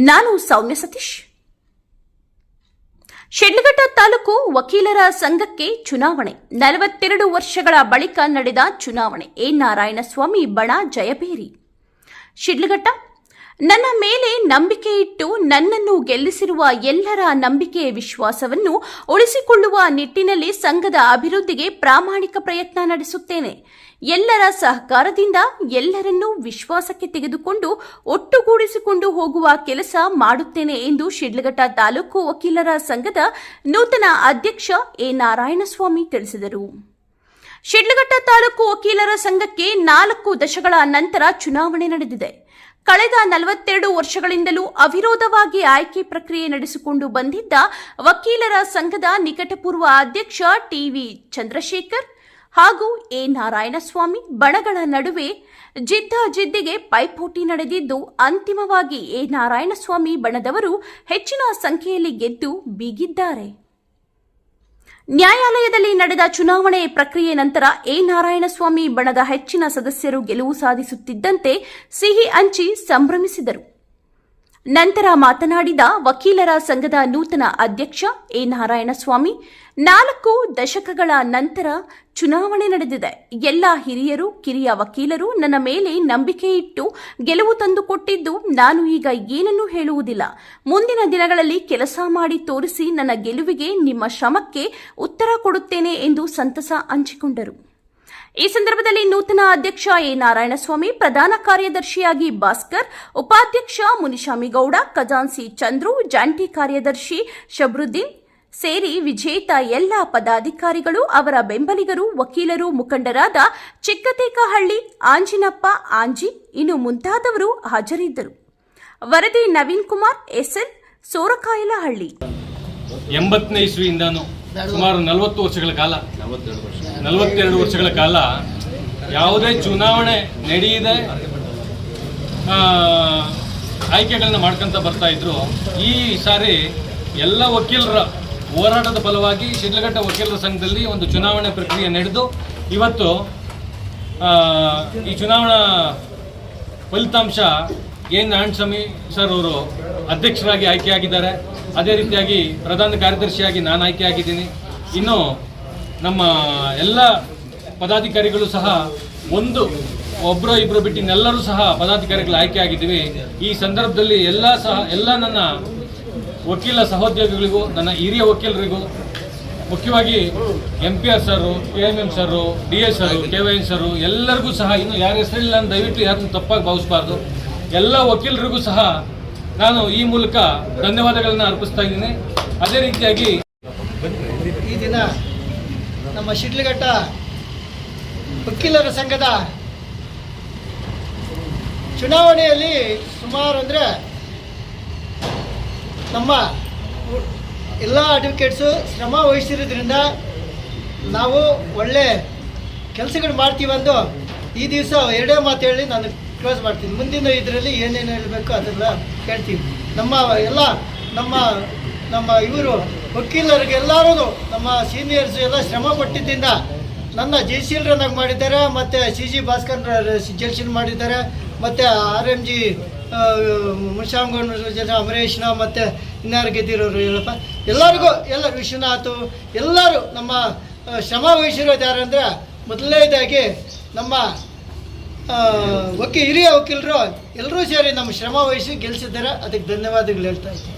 ನಾನು ಸೌಮ್ಯ ಸತೀಶ್. ಶಿಡ್ಲಘಟ್ಟ ತಾಲೂಕು ವಕೀಲರ ಸಂಘಕ್ಕೆ ಚುನಾವಣೆ. ನಲವತ್ತೆರಡು ವರ್ಷಗಳ ಬಳಿಕ ನಡೆದ ಚುನಾವಣೆ. ಎ. ನಾರಾಯಣಸ್ವಾಮಿ ಬಣ ಜಯಬೇರಿ ಶಿಡ್ಲಘಟ್ಟ ನನ್ನ ಮೇಲೆ ನಂಬಿಕೆ ಇಟ್ಟು ನನ್ನನ್ನು ಗೆಲ್ಲಿಸಿರುವ ಎಲ್ಲರ ನಂಬಿಕೆ ವಿಶ್ವಾಸವನ್ನು ಉಳಿಸಿಕೊಳ್ಳುವ ನಿಟ್ಟಿನಲ್ಲಿ ಸಂಘದ ಅಭಿವೃದ್ಧಿಗೆ ಪ್ರಾಮಾಣಿಕ ಪ್ರಯತ್ನ ನಡೆಸುತ್ತೇನೆ. ಎಲ್ಲರ ಸಹಕಾರದಿಂದ ಎಲ್ಲರನ್ನೂ ವಿಶ್ವಾಸಕ್ಕೆ ತೆಗೆದುಕೊಂಡು ಒಟ್ಟುಗೂಡಿಸಿಕೊಂಡು ಹೋಗುವ ಕೆಲಸ ಮಾಡುತ್ತೇನೆ ಎಂದು ಶಿಡ್ಲಘಟ್ಟ ತಾಲೂಕು ವಕೀಲರ ಸಂಘದ ನೂತನ ಅಧ್ಯಕ್ಷ ಎ ನಾರಾಯಣಸ್ವಾಮಿ ತಿಳಿಸಿದರು. ಶಿಡ್ಲಘಟ್ಟ ತಾಲೂಕು ವಕೀಲರ ಸಂಘಕ್ಕೆ ನಾಲ್ಕು ದಶಗಳ ನಂತರ ಚುನಾವಣೆ ನಡೆದಿದೆ. ಕಳೆದ ನಲವತ್ತೆರಡು ವರ್ಷಗಳಿಂದಲೂ ಅವಿರೋಧವಾಗಿ ಆಯ್ಕೆ ಪ್ರಕ್ರಿಯೆ ನಡೆಸಿಕೊಂಡು ಬಂದಿದ್ದ ವಕೀಲರ ಸಂಘದ ನಿಕಟಪೂರ್ವ ಅಧ್ಯಕ್ಷ ಟಿವಿ ಚಂದ್ರಶೇಖರ್ ಹಾಗೂ ಎ. ನಾರಾಯಣಸ್ವಾಮಿ ಬಣಗಳ ನಡುವೆ ಜಿದ್ದಾಜಿದ್ದಿಗೆ ಪೈಪೋಟಿ ನಡೆದಿದ್ದು, ಅಂತಿಮವಾಗಿ ಎ. ನಾರಾಯಣಸ್ವಾಮಿ ಬಣದವರು ಹೆಚ್ಚಿನ ಸಂಖ್ಯೆಯಲ್ಲಿ ಗೆದ್ದು ಬೀಗಿದ್ದಾರೆ. ನ್ಯಾಯಾಲಯದಲ್ಲಿ ನಡೆದ ಚುನಾವಣೆ ಪ್ರಕ್ರಿಯೆ ನಂತರ ಎ. ನಾರಾಯಣಸ್ವಾಮಿ ಬಣದ ಹೆಚ್ಚಿನ ಸದಸ್ಯರು ಗೆಲುವು ಸಾಧಿಸುತ್ತಿದ್ದಂತೆ ಸಿಹಿ ಹಂಚಿ ಸಂಭ್ರಮಿಸಿದರು. ನಂತರ ಮಾತನಾಡಿದ ವಕೀಲರ ಸಂಘದ ನೂತನ ಅಧ್ಯಕ್ಷ ಎ ನಾರಾಯಣಸ್ವಾಮಿ, ನಾಲ್ಕು ದಶಕಗಳ ನಂತರ ಚುನಾವಣೆ ನಡೆದಿದೆ. ಎಲ್ಲ ಹಿರಿಯರು, ಕಿರಿಯ ವಕೀಲರು ನನ್ನ ಮೇಲೆ ನಂಬಿಕೆ ಇಟ್ಟು ಗೆಲುವು ತಂದುಕೊಟ್ಟಿದ್ದು ನಾನು ಈಗ ಏನನ್ನೂ ಹೇಳುವುದಿಲ್ಲ. ಮುಂದಿನ ದಿನಗಳಲ್ಲಿ ಕೆಲಸ ಮಾಡಿ ತೋರಿಸಿ ನನ್ನ ಗೆಲುವಿಗೆ ನಿಮ್ಮ ಶ್ರಮಕ್ಕೆ ಉತ್ತರ ಕೊಡುತ್ತೇನೆ ಎಂದು ಸಂತಸ ಹಂಚಿಕೊಂಡರು. ಈ ಸಂದರ್ಭದಲ್ಲಿ ನೂತನ ಅಧ್ಯಕ್ಷ ಎ ನಾರಾಯಣಸ್ವಾಮಿ, ಪ್ರಧಾನ ಕಾರ್ಯದರ್ಶಿಯಾಗಿ ಭಾಸ್ಕರ್, ಉಪಾಧ್ಯಕ್ಷ ಮುನಿಶಾಮಿಗೌಡ ಖಜಾನ್ಸಿ ಚಂದ್ರು, ಜಂಟಿ ಕಾರ್ಯದರ್ಶಿ ಶಬ್ರುದ್ದೀನ್ ಸೇರಿ ವಿಜೇತ ಎಲ್ಲ ಪದಾಧಿಕಾರಿಗಳು, ಅವರ ಬೆಂಬಲಿಗರು, ವಕೀಲರು, ಮುಖಂಡರಾದ ಚಿಕ್ಕತೇಕಹಳ್ಳಿ, ಆಂಜಿನಪ್ಪ, ಆಂಜಿ, ಇನ್ನು ಮುಂತಾದವರು ಹಾಜರಿದ್ದರು. ವರದಿ ನವೀನ್ ಕುಮಾರ್ ಎಸ್ಎಲ್ ಸೋರಕಾಯಲಹಳ್ಳಿ. ಎಂಬತ್ತನೇ ಇಸ್ವಿಯಿಂದಾನು ಸುಮಾರು ನಲವತ್ತು ವರ್ಷಗಳ ಕಾಲ. ನಲವತ್ತೆರಡು ವರ್ಷಗಳ ಕಾಲ ಯಾವುದೇ ಚುನಾವಣೆ ನಡೆಯದೆ ಆ, ಆಯ್ಕೆಗಳನ್ನ ಮಾಡ್ಕೊಂತ ಬರ್ತಾ ಇದ್ರು. ಈ ಸಾರಿ ಎಲ್ಲ ವಕೀಲರ ಹೋರಾಟದ ಫಲವಾಗಿ ಶಿಡ್ಲಘಟ್ಟ ವಕೀಲರ ಸಂಘದಲ್ಲಿ ಒಂದು ಚುನಾವಣೆ ಪ್ರಕ್ರಿಯೆ ನಡೆದು ಇವತ್ತು ಆ, ಈ ಚುನಾವಣಾ ಫಲಿತಾಂಶ ಎನ್ ನಾರಾಯಣಸ್ವಾಮಿ ಸರ್ ಅವರು ಅಧ್ಯಕ್ಷರಾಗಿ ಆಯ್ಕೆಯಾಗಿದ್ದಾರೆ. ಅದೇ ರೀತಿಯಾಗಿ ಪ್ರಧಾನ ಕಾರ್ಯದರ್ಶಿಯಾಗಿ ನಾನು ಆಯ್ಕೆಯಾಗಿದ್ದೀನಿ. ಇನ್ನು ನಮ್ಮ ಎಲ್ಲ ಪದಾಧಿಕಾರಿಗಳು ಸಹ ಒಂದು ಒಬ್ಬರು ಇಬ್ಬರು ಬಿಟ್ಟು ಇನ್ನೆಲ್ಲರೂ ಸಹ ಪದಾಧಿಕಾರಿಗಳು ಆಯ್ಕೆಯಾಗಿದ್ದೀವಿ. ಈ ಸಂದರ್ಭದಲ್ಲಿ ಎಲ್ಲ ಸಹ ಎಲ್ಲ ನನ್ನ ವಕೀಲ ಸಹೋದ್ಯೋಗಿಗಳಿಗೂ, ನನ್ನ ಹಿರಿಯ ವಕೀಲರಿಗೂ, ಮುಖ್ಯವಾಗಿ M P R sir, K M M sir, D S sir, K Y N sir ಎಲ್ಲರಿಗೂ ಸಹ ಇನ್ನು ಯಾರ ಹೆಸರಿಲ್ಲ ದಯವಿಟ್ಟು ಯಾರನ್ನು ತಪ್ಪಾಗಿ ಭಾವಿಸಬಾರ್ದು. ಎಲ್ಲ ವಕೀಲರಿಗೂ ಸಹ ನಾನು ಈ ಮೂಲಕ ಧನ್ಯವಾದಗಳನ್ನು ಅರ್ಪಿಸ್ತಾ ಇದ್ದೀನಿ. ಅದೇ ರೀತಿಯಾಗಿ ಈ ದಿನ ನಮ್ಮ ಶಿಡ್ಲಘಟ್ಟ ವಕೀಲರ ಸಂಘದ ಚುನಾವಣೆಯಲ್ಲಿ ಸುಮಾರು ಅಂದರೆ ನಮ್ಮ ಎಲ್ಲ ಅಡ್ವೊಕೇಟ್ಸು ಶ್ರಮ ವಹಿಸಿರೋದ್ರಿಂದ ನಾವು ಒಳ್ಳೆ ಕೆಲಸಗಳು ಮಾಡ್ತೀವಂದು ಈ ದಿವಸ ಎರಡೇ ಮಾತು ಹೇಳಿ ನಾನು ಕ್ಲೋಸ್ ಮಾಡ್ತೀನಿ. ಮುಂದಿನ ಇದರಲ್ಲಿ ಏನೇನು ಹೇಳಬೇಕು ಅದೆಲ್ಲ ಕೇಳ್ತೀವಿ ನಮ್ಮ ಎಲ್ಲ ನಮ್ಮ ನಮ್ಮ ಇವರು ವಕೀಲರಿಗೆ ಎಲ್ಲರೂ ನಮ್ಮ ಸೀನಿಯರ್ಸ್ ಎಲ್ಲ ಶ್ರಮ ಪಟ್ಟಿದ್ದರಿಂದ ನನ್ನ ಜೈಶೀಲರನ್ನಾಗಿ ಮಾಡಿದ್ದಾರೆ, ಮತ್ತು ಸಿ ಜಿ ಭಾಸ್ಕರ್ ಜಲ್ಶೀಲ್ ಮಾಡಿದ್ದಾರೆ, ಮತ್ತು ಆರ್ ಎಂ ಜಿ ಮುನ್ಶಾಮ್ಗೌಡ ಜನ ಅಮರೇಶ್ನ ಮತ್ತು ಇನ್ನಾರ್ ಗೆದ್ದಿರೋರು ಹೇಳಪ್ಪ. ಎಲ್ಲರಿಗೂ ಎಲ್ಲ ವಿಶ್ವನಾಥ್, ಎಲ್ಲರೂ ನಮ್ಮ ಶ್ರಮ ವಹಿಸಿರೋದು ಯಾರಂದರೆ ಮೊದಲನೇದಾಗಿ ನಮ್ಮ ವಕೀ ಹಿರಿಯ ವಕೀಲರು ಎಲ್ಲರೂ ಸೇರಿ ನಮ್ಮ ಶ್ರಮ ವಹಿಸಿ ಗೆಲ್ಲಿಸಿದ್ದಾರೆ ಅದಕ್ಕೆ ಧನ್ಯವಾದಗಳು ಹೇಳ್ತಾ ಇದ್ದೀನಿ.